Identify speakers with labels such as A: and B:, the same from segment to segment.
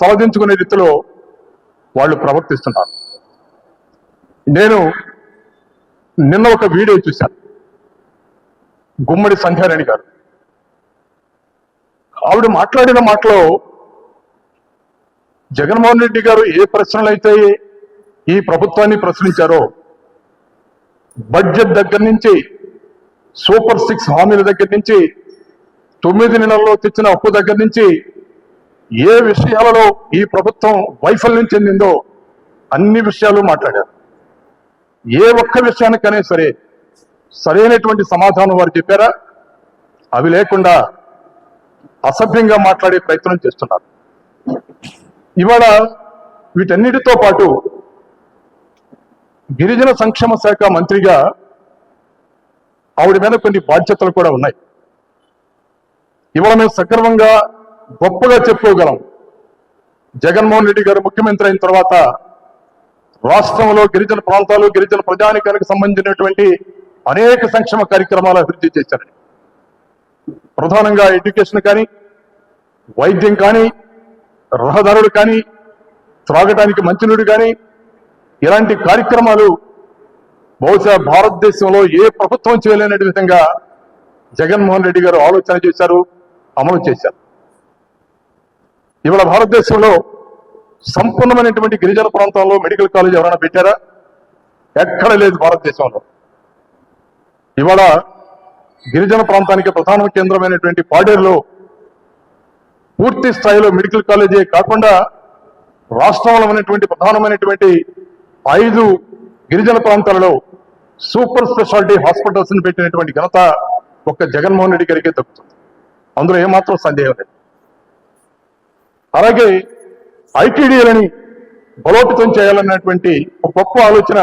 A: తలదించుకునే రీతిలో వాళ్ళు ప్రవర్తిస్తున్నారు. నేను నిన్న ఒక వీడియో చూశాను. గుమ్మడి సంధ్యారాణి గారు. ఆవిడ మాట్లాడిన మాటలో జగన్మోహన్ రెడ్డి గారు ఏ ప్రశ్నలు అయితే ఈ ప్రభుత్వాన్ని ప్రశ్నించారో బడ్జెట్ దగ్గర నుంచి సూపర్ సిక్స్ హామీల దగ్గర నుంచి తొమ్మిది నెలల్లో తెచ్చిన అప్పు దగ్గర నుంచి ఏ విషయాలలో ఈ ప్రభుత్వం వైఫల్యం చెందిందో అన్ని విషయాలు మాట్లాడారు. ఏ ఒక్క విషయానికైనా సరే సరైనటువంటి సమాధానం వారు చెప్పారా? అవి లేకుండా అసభ్యంగా మాట్లాడే ప్రయత్నం చేస్తున్నారు. ఇవాళ వీటన్నిటితో పాటు గిరిజన సంక్షేమ శాఖ మంత్రిగా ఆవిడ మీద కొన్ని బాధ్యతలు కూడా ఉన్నాయి. ఇవాళ మేము సక్రమంగా గొప్పగా చెప్పుకోగలం. జగన్మోహన్ రెడ్డి గారు ముఖ్యమంత్రి అయిన తర్వాత రాష్ట్రంలో గిరిజన ప్రాంతాలు గిరిజన ప్రజానికానికి సంబంధించినటువంటి అనేక సంక్షేమ కార్యక్రమాలు అభివృద్ధి చేశారండి. ప్రధానంగా ఎడ్యుకేషన్ కానీ వైద్యం కానీ రహదారులు కానీ త్రాగటానికి మంచినీడు కానీ ఇలాంటి కార్యక్రమాలు బహుశా భారతదేశంలో ఏ ప్రభుత్వం చేయలేని విధంగా జగన్మోహన్ రెడ్డి గారు ఆలోచన చేశారు అమలు చేశారు. ఇవాళ భారతదేశంలో సంపూర్ణమైనటువంటి గిరిజన ప్రాంతంలో మెడికల్ కాలేజ్ ఎవరైనా పెట్టారా? ఎక్కడ లేదు భారతదేశంలో. ఇవాళ గిరిజన ప్రాంతానికి ప్రధాన కేంద్రమైనటువంటి పాడేరులో పూర్తి స్థాయిలో మెడికల్ కాలేజీ కాకుండా రాష్ట్రంలో ఉన్నటువంటి ప్రధానమైనటువంటి ఐదు గిరిజన ప్రాంతాలలో సూపర్ స్పెషాలిటీ హాస్పిటల్స్ని పెట్టినటువంటి ఘనత ఒక్క జగన్మోహన్ రెడ్డి గారికే దక్కుతుంది. అందులో ఏమాత్రం సందేహం లేదు. అలాగే ఐటీడీలని బలోపేతం చేయాలన్నటువంటి ఒక గొప్ప ఆలోచన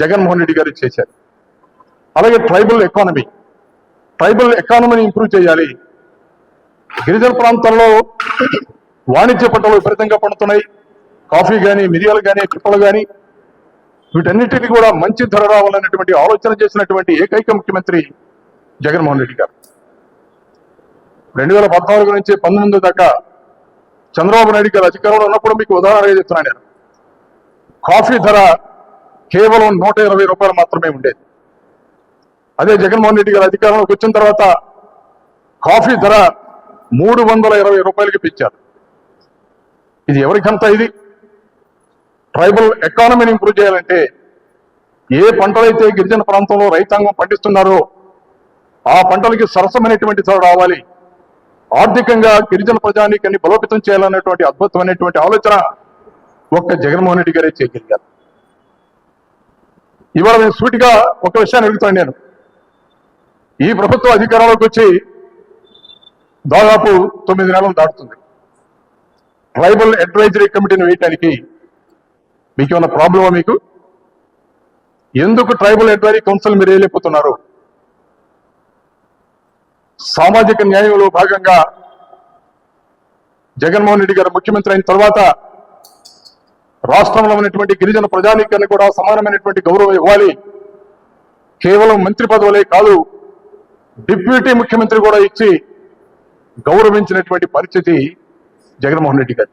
A: జగన్మోహన్ రెడ్డి గారు చేశారు. అలాగే ట్రైబల్ ఎకానమీ ట్రైబల్ ఎకానమీని ఇంప్రూవ్ చేయాలి. గిరిజన ప్రాంతాల్లో వాణిజ్య పంటలు విపరీతంగా పండుతున్నాయి. కాఫీ కానీ మిరియాలు కానీ పిప్పలు కానీ వీటన్నిటిని కూడా మంచి ధర రావాలన్నటువంటి ఆలోచన చేసినటువంటి ఏకైక ముఖ్యమంత్రి జగన్మోహన్ రెడ్డి గారు. రెండు వేల పద్నాలుగు నుంచి పంతొమ్మిది దాకా చంద్రబాబు నాయుడు గారు అధికారంలో ఉన్నప్పుడు మీకు ఉదాహరణ చెప్తున్నా నేను? కాఫీ ధర కేవలం నూట ఇరవై రూపాయలు మాత్రమే ఉండేది. అదే జగన్మోహన్ రెడ్డి గారు అధికారంలోకి వచ్చిన తర్వాత కాఫీ ధర మూడు వందల ఇరవై రూపాయలకి పెంచారు. ఇది ఎవరికంత ఇది? ట్రైబల్ ఎకానమీని ఇంప్రూవ్ చేయాలంటే ఏ పంటలైతే గిరిజన ప్రాంతంలో రైతాంగం పండిస్తున్నారో ఆ పంటలకి సరసమైనటువంటి ధర రావాలి. ఆర్థికంగా గిరిజన ప్రజానీకాన్ని బలోపేతం చేయాలనేటువంటి అద్భుతమైనటువంటి ఆలోచన ఒక్క జగన్మోహన్ రెడ్డి గారే చేయగలిగారు. ఇవాళ నేను సూటిగా ఒక విషయాన్ని అడుగుతాను నేను. ఈ ప్రభుత్వం అధికారంలోకి వచ్చి దాదాపు తొమ్మిది నెలలు దాటుతుంది. ట్రైబల్ అడ్వైజరీ కమిటీని వేయటానికి మీకు ఏమైనా ప్రాబ్లమా మీకు? ఎందుకు ట్రైబల్ అడ్వైజరీ కౌన్సిల్ మీరు వేయలేకపోతున్నారు? సామాజిక న్యాయంలో భాగంగా జగన్మోహన్ రెడ్డి గారు ముఖ్యమంత్రి అయిన తర్వాత రాష్ట్రంలో ఉన్నటువంటి గిరిజన ప్రజానీకాన్ని కూడా సమానమైనటువంటి గౌరవం ఇవ్వాలి. కేవలం మంత్రి పదవులే కాదు డిప్యూటీ ముఖ్యమంత్రి కూడా ఇచ్చి గౌరవించినటువంటి పరిస్థితి జగన్మోహన్ రెడ్డి గారు